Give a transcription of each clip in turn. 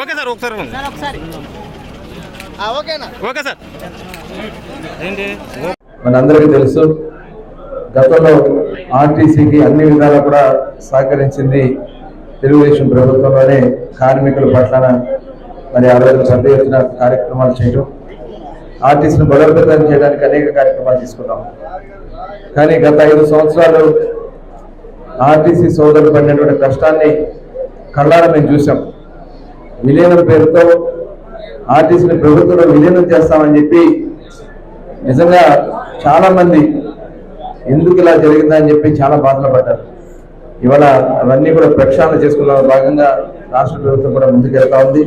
Okay sir ఒకసారి sir ఒకసారి. ఓకేనా? Okay sir. ఏంటి? మనందరికీ తెలుసు గతంలో ఆర్టీసీకి అన్ని విధాలా కూడా సహకరించింది తెలుగుదేశం ప్రభుత్వంలోనే కార్మికుల పట్లన మరి ఆ రోజు పెద్ద ఎత్తున కార్యక్రమాలు చేయడం. ఆర్టీసీని బలోపేతం చేయడానికి అనేక కార్యక్రమాలు తీసుకున్నాం. కానీ గత ఐదు సంవత్సరాలు ఆర్టీసీ సోదరులు పడినటువంటి కష్టాన్ని కళ్ళారా మేము చూసాం విలీనం పేరుతో ఆర్టీసీని ప్రభుత్వంలో విలీనం చేస్తామని చెప్పి నిజంగా చాలా మంది ఎందుకు ఇలా జరిగిందని చెప్పి చాలా బాధలు పడ్డారు. ఇవాళ అవన్నీ కూడా ప్రక్షాళన చేసుకున్న భాగంగా రాష్ట్ర ప్రభుత్వం కూడా ముందుకెళ్తా ఉంది.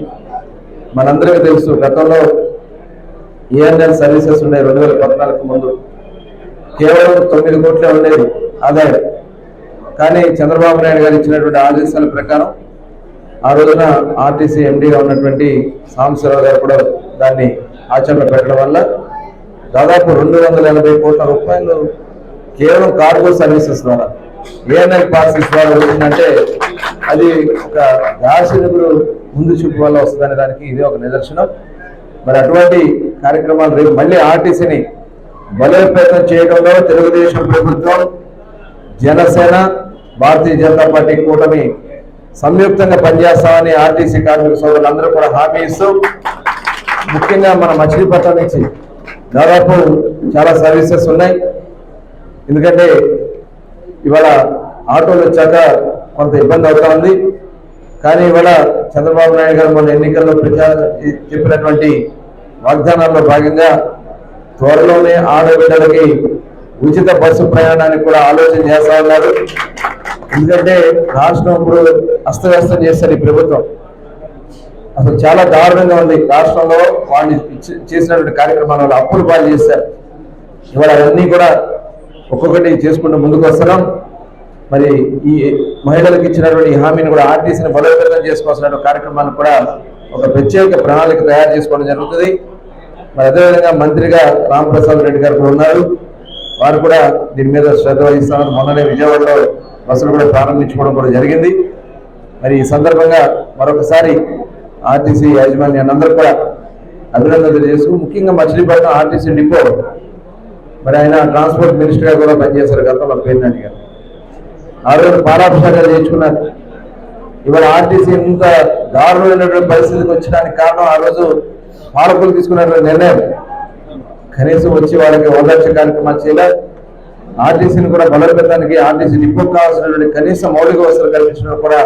మనందరికీ తెలుసు గతంలో ఏఎన్ఎల్ సర్వీసెస్ ఉన్నాయి రెండు వేల పద్నాలుగు ముందు కేవలం తొమ్మిది కోట్లే ఉండేది ఆదాయం. కానీ చంద్రబాబు నాయుడు గారు ఇచ్చినటువంటి ఆదేశాల ప్రకారం ఆ రోజున ఆర్టీసీ ఎండీగా ఉన్నటువంటి సాంబశివరావు గారు కూడా దాన్ని ఆచరణ పెట్టడం వల్ల దాదాపు రెండు వందల ఎనభై కోట్ల రూపాయలు కేవలం కార్గో సర్వీసెస్ ద్వారా ఏఎన్ఎల్ పార్సెస్ ద్వారా వచ్చిందంటే అది ఒక దార్శనికుడు ముందు చూపు వల్ల వస్తుందనే దానికి ఇదే ఒక నిదర్శనం. మరి అటువంటి కార్యక్రమాలు రేపు మళ్ళీ ఆర్టీసీని బలోపేతం చేయడంలో తెలుగుదేశం ప్రభుత్వం జనసేన భారతీయ జనతా పార్టీ కూటమి సంయుక్తంగా పనిచేస్తామని ఆర్టీసీ కార్మిక సోదరులందరూ కూడా హామీ ఇస్తూ ముఖ్యంగా మన మచిలీపట్నం నుంచి దాదాపు చాలా సర్వీసెస్ ఉన్నాయి. ఎందుకంటే ఇవాళ ఆటోలు వచ్చాక కొంత ఇబ్బంది అవుతా ఉంది. కానీ ఇవాళ చంద్రబాబు నాయుడు గారు మన ఎన్నికల్లో ప్రచారం చెప్పినటువంటి వాగ్దానాల్లో భాగంగా త్వరలోనే ఆడబిడ్డలకి ఉచిత బస్సు ప్రయాణానికి కూడా ఆలోచన చేస్తా ఉన్నారు. ఎందుకంటే రాష్ట్రం ఇప్పుడు అస్తవ్యస్తం చేస్తారు ఈ ప్రభుత్వం. అసలు చాలా దారుణంగా ఉంది. రాష్ట్రంలో వాళ్ళు చేసినటువంటి కార్యక్రమాల వల్ల అప్పులు పాలు చేశారు. ఇవాళ అవన్నీ కూడా ఒక్కొక్కటి చేసుకుంటూ ముందుకు వస్తున్నాం. మరి ఈ మహిళలకు ఇచ్చినటువంటి హామీని కూడా ఆర్టీసీని బలోపేతం చేసుకోవాల్సిన కార్యక్రమాన్ని కూడా ఒక ప్రత్యేక ప్రణాళిక తయారు చేసుకోవడం జరుగుతుంది. మరి అదేవిధంగా మంత్రిగా రామప్రసాద్ రెడ్డి గారు కూడా ఉన్నారు. వారు కూడా దీని మీద శ్రద్ధ వహిస్తున్నారు. మొన్ననే విజయవాడలో బస్సులు కూడా ప్రారంభించుకోవడం కూడా జరిగింది. మరి ఈ సందర్భంగా మరొకసారి ఆర్టీసీ యాజమాన్యాన్ని అందరూ కూడా అభినందనలు తెలియజేస్తూ ముఖ్యంగా మచిలీపట్నం ఆర్టీసీ డిపో. మరి ఆయన ట్రాన్స్పోర్ట్ మినిస్టర్గా కూడా పనిచేశారు గతంలో పేర్నాటి గారు. ఆ రోజు పారాభిషేకాలు చేయించుకున్నారు. ఇవాళ ఆర్టీసీ ఇంత దారుణమైనటువంటి పరిస్థితికి వచ్చడానికి కారణం ఆ రోజు పాలకులు తీసుకున్నటువంటి నిర్ణయం. కనీసం వచ్చి వాళ్ళకి ఓదార్చ కార్యక్రమాలు చేయలేదు ఆర్టీసీని కూడా బలోపేతానికి ఆర్టీసీ డిపో కావాల్సినటువంటి కనీస మౌలిక వసతులు కల్పించడం కూడా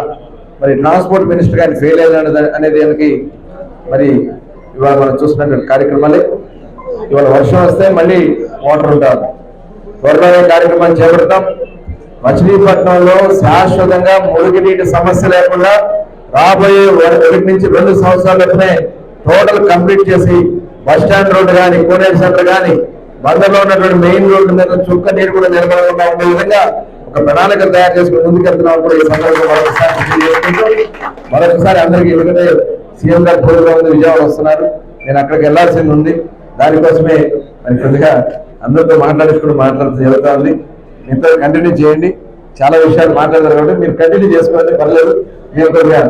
మరి ట్రాన్స్పోర్ట్ మినిస్టర్ ఆయన ఫెయిల్ అయ్యాడు అనేది దానికి మరి ఇవాళ మనం చూసినటువంటి కార్యక్రమాలే. ఇవాళ వర్షం వస్తే మళ్ళీ వాటర్ ఉంటారు. త్వరలోనే కార్యక్రమాన్ని చేపడతాం. మచిలీపట్నంలో శాశ్వతంగా మురుగునీటి సమస్య లేకుండా రాబోయే ఒకటి నుంచి రెండు సంవత్సరాలనే టోటల్ కంప్లీట్ చేసి బస్ స్టాండ్ రోడ్డు కానీ కోనేరు సెంటర్ కానీ బందర్లో ఉన్నటువంటి మెయిన్ రోడ్డు మీద చుక్క నీరు కూడా నిలబడకుండా ఉండే విధంగా ఒక ప్రణాళిక తయారు చేసుకుని ముందుకెళ్తున్నాం కూడా ఈ సందర్భంగా మరొకసారి మరొకసారి అందరికీ ఎందుకంటే సీఎం గారు కోరిక ఉంది విజయవాడ వస్తున్నారు. నేను అక్కడికి వెళ్ళాల్సింది ఉంది. దానికోసమే మరి కొద్దిగా అందరితో మాట్లాడించుకుని మాట్లాడుతూ జరుగుతూ ఉంది. మీతో కంటిన్యూ చేయండి. చాలా విషయాలు మాట్లాడతారు కాబట్టి మీరు కంటిన్యూ చేసుకోవాలి పర్లేదు. మీరు కొద్దిగా